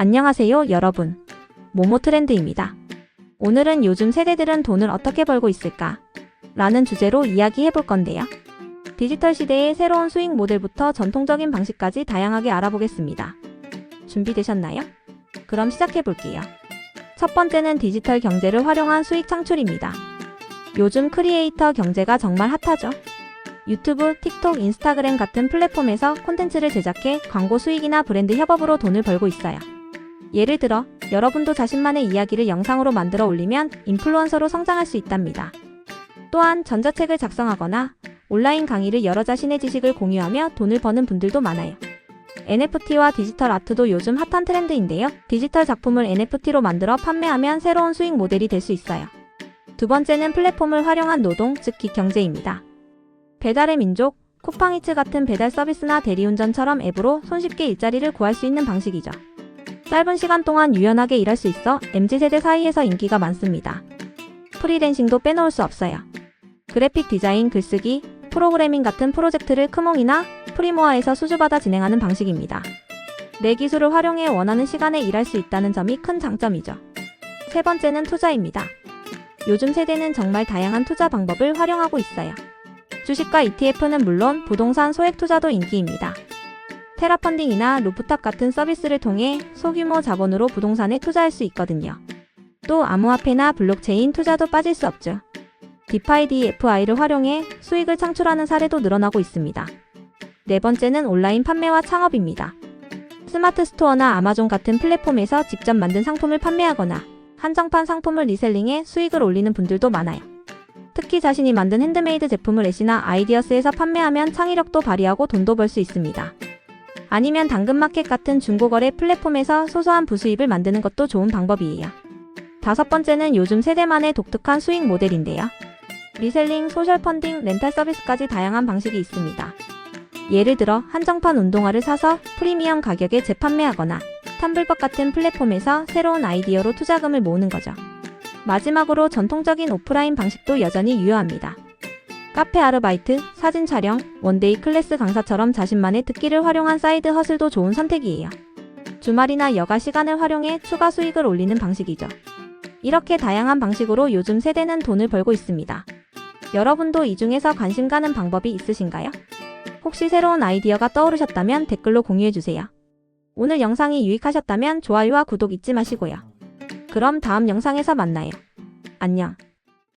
안녕하세요, 여러분. 모모 트렌드입니다. 오늘은 요즘 세대들은 돈을 어떻게 벌고 있을까? 라는 주제로 이야기해 볼 건데요. 디지털 시대의 새로운 수익 모델부터 전통적인 방식까지 다양하게 알아보겠습니다. 준비되셨나요? 그럼 시작해 볼게요. 첫 번째는 디지털 경제를 활용한 수익 창출입니다. 요즘 크리에이터 경제가 정말 핫하죠? 유튜브, 틱톡, 인스타그램 같은 플랫폼에서 콘텐츠를 제작해 광고 수익이나 브랜드 협업으로 돈을 벌고 있어요. 예를 들어, 여러분도 자신만의 이야기를 영상으로 만들어 올리면 인플루언서로 성장할 수 있답니다. 또한 전자책을 작성하거나 온라인 강의를 여러 자신의 지식을 공유하며 돈을 버는 분들도 많아요. NFT와 디지털 아트도 요즘 핫한 트렌드인데요. 디지털 작품을 NFT로 만들어 판매하면 새로운 수익 모델이 될 수 있어요. 두 번째는 플랫폼을 활용한 노동, 즉 기경제입니다. 배달의 민족, 쿠팡이츠 같은 배달 서비스나 대리운전처럼 앱으로 손쉽게 일자리를 구할 수 있는 방식이죠. 짧은 시간 동안 유연하게 일할 수 있어 MZ세대 사이에서 인기가 많습니다. 프리랜싱도 빼놓을 수 없어요. 그래픽 디자인, 글쓰기, 프로그래밍 같은 프로젝트를 크몽이나 프리모아에서 수주받아 진행하는 방식입니다. 내 기술을 활용해 원하는 시간에 일할 수 있다는 점이 큰 장점이죠. 세 번째는 투자입니다. 요즘 세대는 정말 다양한 투자 방법을 활용하고 있어요. 주식과 ETF는 물론 부동산 소액 투자도 인기입니다. 테라펀딩이나 루프탑 같은 서비스를 통해 소규모 자본으로 부동산에 투자할 수 있거든요. 또 암호화폐나 블록체인 투자도 빠질 수 없죠. 디파이 DFI를 활용해 수익을 창출하는 사례도 늘어나고 있습니다. 네 번째는 온라인 판매와 창업입니다. 스마트 스토어나 아마존 같은 플랫폼에서 직접 만든 상품을 판매하거나 한정판 상품을 리셀링해 수익을 올리는 분들도 많아요. 특히 자신이 만든 핸드메이드 제품을 엣이나 아이디어스에서 판매하면 창의력도 발휘하고 돈도 벌 수 있습니다. 아니면 당근마켓 같은 중고거래 플랫폼에서 소소한 부수입을 만드는 것도 좋은 방법이에요. 다섯 번째는 요즘 세대만의 독특한 수익 모델인데요. 리셀링, 소셜 펀딩, 렌탈 서비스까지 다양한 방식이 있습니다. 예를 들어 한정판 운동화를 사서 프리미엄 가격에 재판매하거나 텀블벅 같은 플랫폼에서 새로운 아이디어로 투자금을 모으는 거죠. 마지막으로 전통적인 오프라인 방식도 여전히 유효합니다. 카페 아르바이트, 사진 촬영, 원데이 클래스 강사처럼 자신만의 특기를 활용한 사이드 허슬도 좋은 선택이에요. 주말이나 여가 시간을 활용해 추가 수익을 올리는 방식이죠. 이렇게 다양한 방식으로 요즘 세대는 돈을 벌고 있습니다. 여러분도 이 중에서 관심 가는 방법이 있으신가요? 혹시 새로운 아이디어가 떠오르셨다면 댓글로 공유해주세요. 오늘 영상이 유익하셨다면 좋아요와 구독 잊지 마시고요. 그럼 다음 영상에서 만나요. 안녕.